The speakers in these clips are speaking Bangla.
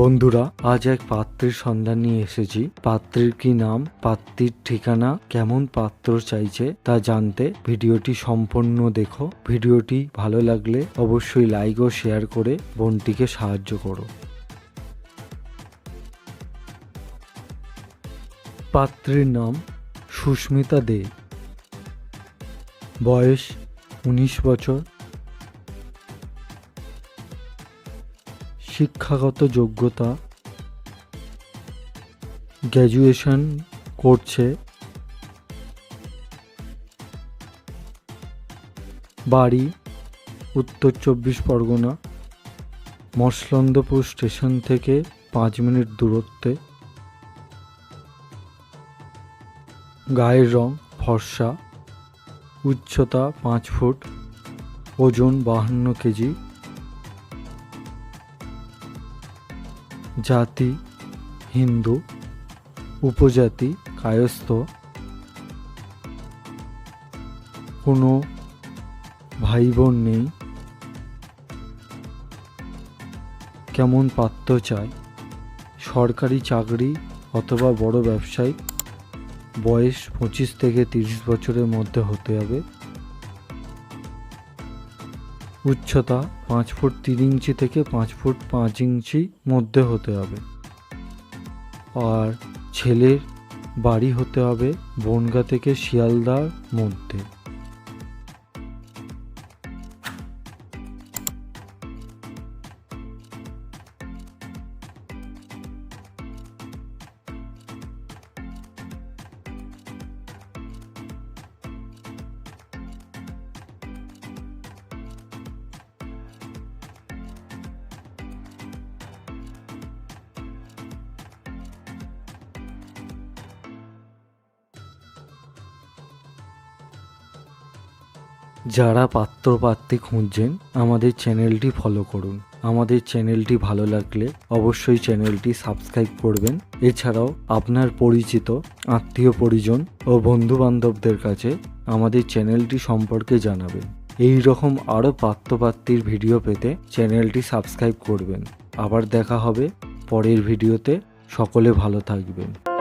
বন্ধুরা, আজ এক পাত্রের সন্ধান নিয়ে এসেছি। পাত্রের কি নাম, পাত্রীর ঠিকানা, কেমন পাত্র চাইছে তা জানতে ভিডিওটি সম্পূর্ণ দেখো। ভিডিওটি ভালো লাগলে অবশ্যই লাইক ও শেয়ার করে বোনটিকে সাহায্য করো। পাত্রের নাম সুস্মিতা দে। বয়স উনিশ বছর। শিক্ষাগত যোগ্যতা গ্র্যাজুয়েশন করছে, বাড়ি, উত্তর চব্বিশ পরগনা, মসলন্দপুর স্টেশন থেকে পাঁচ মিনিট দূরত্বে, গায়ের রং ফর্সা, উচ্চতা পাঁচ ফুট, ওজন বাহান্ন কেজি জাতি, হিন্দু, উপজাতি, কায়স্থ, কোনো ভাই বোন নেই। কেমন পাত্র চায়? সরকারি চাকরি অথবা বড় ব্যবসায়িক বয়স পঁচিশ থেকে তিরিশ বছরের মধ্যে হতে হবে। উচ্চতা পাঁচ ফুট তিন ইঞ্চি থেকে পাঁচ ফুট পাঁচ ইঞ্চি মধ্যে হতে হবে। আর ছেলের বাড়ি হতে হবে বনগা থেকে শিয়ালদার মধ্যে। যারা পাত্রপাত্রী খুঁজছেন, আমাদের চ্যানেলটি ফলো করুন। আমাদের চ্যানেলটি ভালো লাগলে অবশ্যই চ্যানেলটি সাবস্ক্রাইব করবেন। এছাড়াও আপনার পরিচিত, আত্মীয় পরিজন ও বন্ধু বান্ধবদের কাছে আমাদের চ্যানেলটি সম্পর্কে জানাবেন। এই রকম আরও পাত্রপাত্রীর ভিডিও পেতে চ্যানেলটি সাবস্ক্রাইব করবেন। আবার দেখা হবে পরের ভিডিওতে। সকলে ভালো থাকবেন।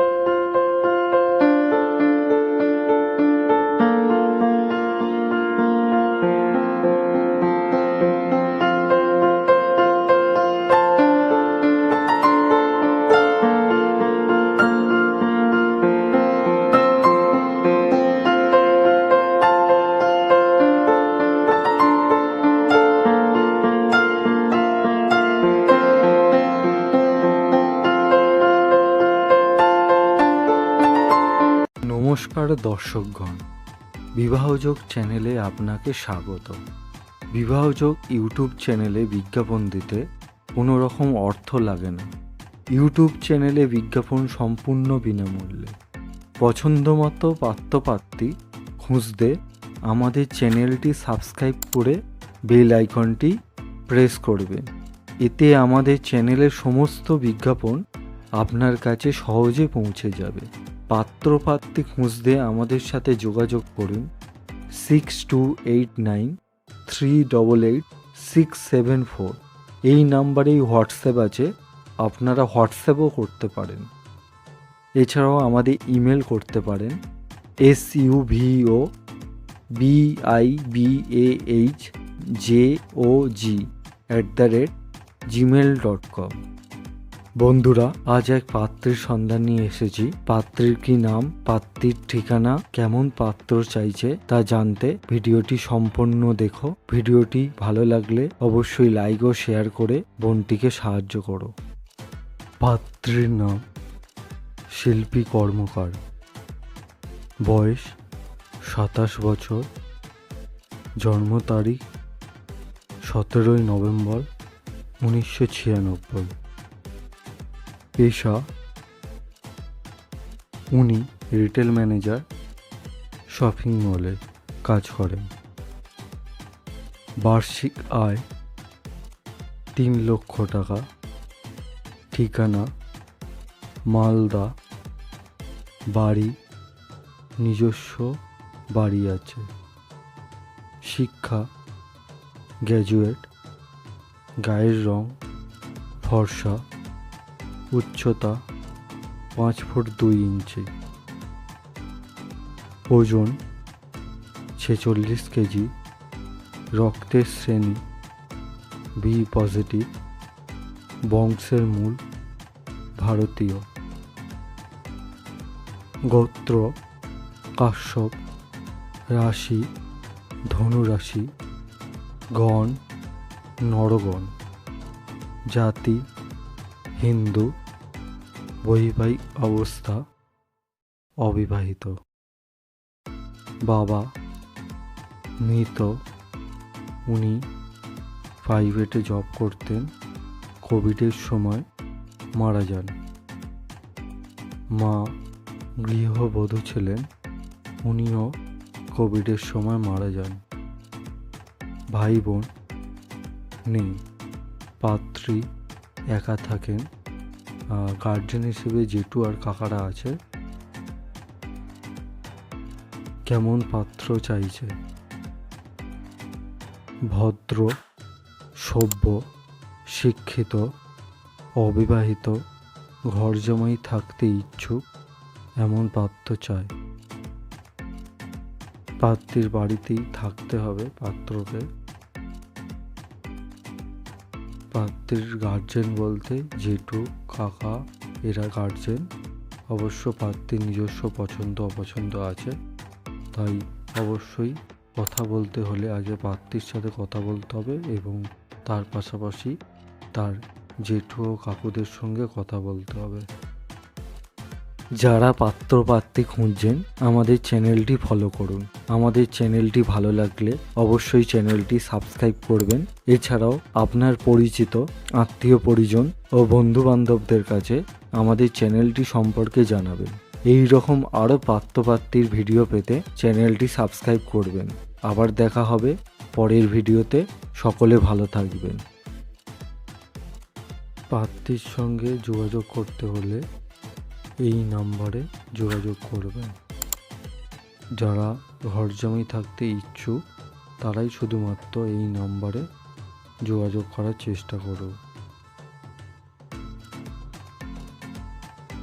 নমস্কার দর্শকগণ। বিবাহযোগ চ্যানেলে আপনাকে স্বাগত। বিবাহযোগ ইউটিউব চ্যানেলে বিজ্ঞাপন দিতে কোনো রকম অর্থ লাগে না। ইউটিউব চ্যানেলে বিজ্ঞাপন সম্পূর্ণ বিনামূল্যে। পছন্দমতো পাত্রপাত্রী খুঁজতে আমাদের চ্যানেলটি সাবস্ক্রাইব করে বেল আইকনটি প্রেস করবেন। এতে আমাদের চ্যানেলের সমস্ত বিজ্ঞাপন আপনার কাছে সহজে পৌঁছে যাবে। পাত্রপাত্রী খুঁজতে আমাদের সাথে যোগাযোগ করুন six two eight nine three double eight six seven four. এই নাম্বারেই হোয়াটসঅ্যাপ আছে, আপনারা হোয়াটসঅ্যাপও করতে পারেন। এছাড়াও আমাদের ইমেল করতে পারেন S U V B I B A H J O G at the rate Gmail dot com বন্ধুরা, আজ এক পাত্রের সন্ধান নিয়ে এসেছি। পাত্রের কি নাম, পাত্রীর ঠিকানা, কেমন পাত্র চাইছে তা জানতে ভিডিওটি সম্পূর্ণ দেখো। ভিডিওটি ভালো লাগলে অবশ্যই লাইক ও শেয়ার করে বোনটিকে সাহায্য করো। পাত্রের নাম শিল্পী কর্মকার। বয়স সাতাশ বছর। জন্ম তারিখ সতেরোই নভেম্বর উনিশশো ছিয়ানব্বই। পেশা, উনি রিটেল ম্যানেজার শপিং মলে কাজ করেন। বার্ষিক আয় তিন লক্ষ টাকা। ঠিকানা, মালদা। বাড়ি, নিজস্ব বাড়ি আছে। শিক্ষা গ্র্যাজুয়েট গায়ের রং, ফর্সা। উচ্চতা পাঁচ ফুট দুই ইঞ্চি। ওজন ছেচল্লিশ কেজি। রক্তের শ্রেণি বি পজিটিভ। বংশের মূল ভারতীয়। গোত্র কাশ্যপ। রাশি ধনুরাশি। গণ নরগণ। জাতি হিন্দু। বৈবাহিক অবস্থা অবিবাহিত। বাবা মৃত। উনি প্রাইভেটে জব করতেন। কোভিডের সময় মারা যান। মা গৃহবধূ ছিলেন। উনিও কোভিডের সময় মারা যান। ভাই বোন নেই। পাত্রী একা থাকেন। গার্জেন হিসেবে জেঠু আর কাকারা আছে। কেমন পাত্র চাইছে? ভদ্র, সভ্য, শিক্ষিত, অবিবাহিত ঘর জমাই থাকতে ইচ্ছুক, এমন পাত্র চায়। পাত্রীর বাড়িতেই থাকতে হবে পাত্রকে। পাত্রীর গার্জেন বলতে জেঠু, কাকা, এরা গার্জেন অবশ্য পাত্রের নিজস্ব পছন্দ, অপছন্দ আছে। তাই অবশ্যই কথা বলতে হলে আগে পাত্রীর সাথে কথা বলতে হবে এবং তার পাশাপাশি তার জেঠু ও কাকুদের সঙ্গে কথা বলতে হবে। যারা পাত্র পাত্রী খুঁজছেন, আমাদের চ্যানেলটি ফলো করুন। আমাদের চ্যানেলটি ভালো লাগলে অবশ্যই চ্যানেলটি সাবস্ক্রাইব করবেন। এছাড়াও আপনার পরিচিত, আত্মীয় পরিজন ও বন্ধু বান্ধবদের কাছে আমাদের চ্যানেলটি সম্পর্কে জানাবেন। এই রকম আরও পাত্রপাত্রীর ভিডিও পেতে চ্যানেলটি সাবস্ক্রাইব করবেন। আবার দেখা হবে পরের ভিডিওতে। সকলে ভালো থাকবেন। পাত্রীর সঙ্গে যোগাযোগ করতে হলে এই নাম্বারে যোগাযোগ করবেন। যারা ঘর জমি থাকতে ইচ্ছুক, তারাই শুধুমাত্র এই নাম্বারে যোগাযোগ করার চেষ্টা করুন।